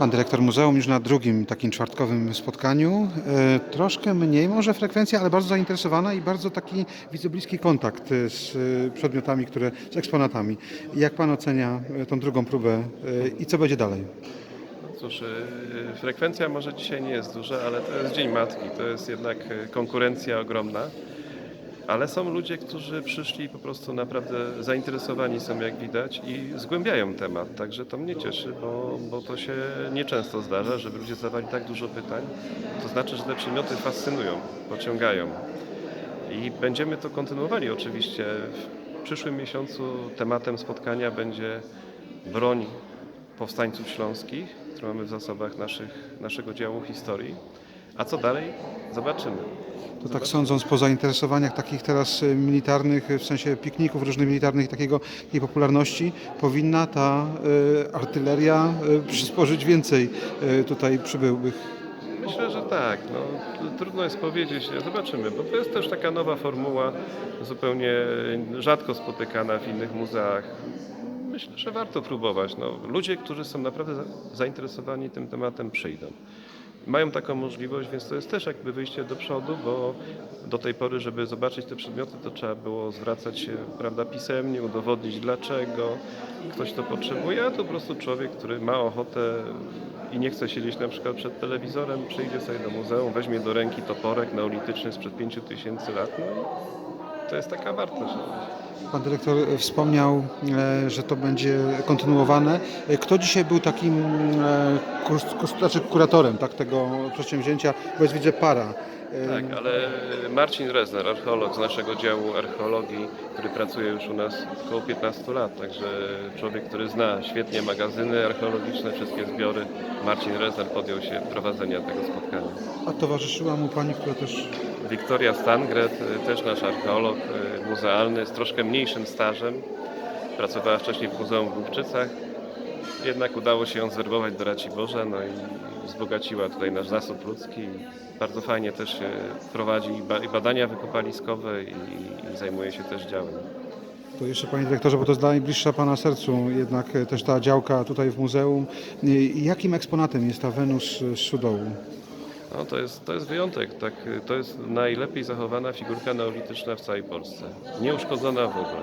Pan dyrektor muzeum już na drugim takim czwartkowym spotkaniu. E, Troszkę mniej może frekwencja, ale bardzo zainteresowana i bardzo taki widzę bliski kontakt e, z e, przedmiotami, które, z eksponatami. Jak Pan ocenia tą drugą próbę i co będzie dalej? Cóż, frekwencja może dzisiaj nie jest duża, ale to jest Dzień Matki, to jest jednak konkurencja ogromna. Ale są ludzie, którzy przyszli po prostu naprawdę zainteresowani są, jak widać, i zgłębiają temat. Także to mnie cieszy, bo, bo to się nieczęsto zdarza, żeby ludzie zadawali tak dużo pytań. To znaczy, że te przedmioty fascynują, pociągają. I będziemy to kontynuowali oczywiście. W przyszłym miesiącu tematem spotkania będzie broń powstańców śląskich, które mamy w zasobach naszych, naszego działu historii. A co dalej? Zobaczymy. To tak sądząc po zainteresowaniach takich teraz e, militarnych, e, w sensie pikników różnych militarnych, takiego, takiej popularności, powinna ta e, artyleria e, przysporzyć więcej e, tutaj przybyłych. Myślę, że tak. No, trudno jest powiedzieć. Zobaczymy, bo to jest też taka nowa formuła, zupełnie rzadko spotykana w innych muzeach. Myślę, że warto próbować. No, ludzie, którzy są naprawdę za- zainteresowani tym tematem, przyjdą. Mają taką możliwość, więc to jest też jakby wyjście do przodu, bo do tej pory, żeby zobaczyć te przedmioty, to trzeba było zwracać się prawda, pisemnie, udowodnić dlaczego ktoś to potrzebuje, a to po prostu człowiek, który ma ochotę i nie chce siedzieć na przykład przed telewizorem, przyjdzie sobie do muzeum, weźmie do ręki toporek neolityczny sprzed 5000 lat, no to jest taka wartość. Pan dyrektor wspomniał, e, że to będzie kontynuowane. E, Kto dzisiaj był takim e, znaczy kuratorem tak, tego przedsięwzięcia? Bo jest widzę para. Tak, ale Marcin Rezner, archeolog z naszego działu archeologii, który pracuje już u nas około 15 lat, także człowiek, który zna świetnie magazyny archeologiczne, wszystkie zbiory. Marcin Rezner podjął się prowadzenia tego spotkania. A towarzyszyła mu pani, która też Wiktoria Stangret, y, też nasz archeolog y, muzealny, z troszkę mniejszym stażem. Pracowała wcześniej w Muzeum w Głubczycach. Jednak udało się ją zwerbować do Raci Boże, no i wzbogaciła tutaj nasz zasób ludzki. Bardzo fajnie też się prowadzi i ba- i badania wykopaliskowe i, zajmuje się też działem. To jeszcze panie dyrektorze, bo to jest najbliższa pana sercu jednak e, też ta działka tutaj w muzeum. E, Jakim eksponatem jest ta Wenus e, z Sudołu? No, to, jest, to jest wyjątek. Tak, y, to jest najlepiej zachowana figurka neolityczna w całej Polsce. Nieuszkodzona w ogóle.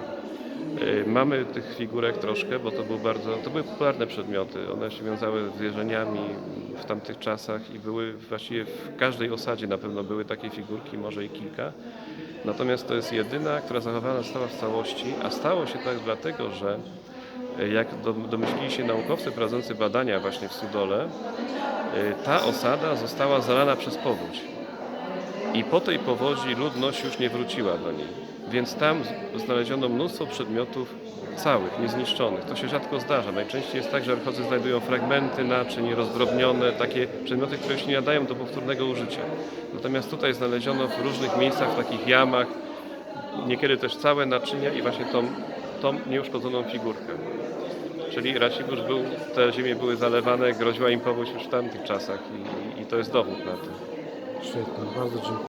Y, Mamy tych figurek troszkę, bo to, był bardzo, to były popularne przedmioty. One się wiązały z wierzeniami w tamtych czasach i były właściwie w każdej osadzie na pewno były takie figurki, może i kilka. Natomiast to jest jedyna, która zachowana została w całości, a stało się tak dlatego, że y, jak do- domyślili się naukowcy prowadzący badania właśnie w Sudole, y, ta osada została zalana przez powódź. I po tej powodzi ludność już nie wróciła do niej. Więc tam znaleziono mnóstwo przedmiotów całych, niezniszczonych. To się rzadko zdarza. Najczęściej jest tak, że archeolodzy znajdują fragmenty naczyń rozdrobnione, takie przedmioty, które się nie nadają do powtórnego użycia. Natomiast tutaj znaleziono w różnych miejscach, w takich jamach, niekiedy też całe naczynia i właśnie tą, tą nieuszkodzoną figurkę. Czyli Racibórz był, te ziemie były zalewane, groziła im powódź już w tamtych czasach i, i to jest dowód na to. Świetnie, bardzo dziękuję.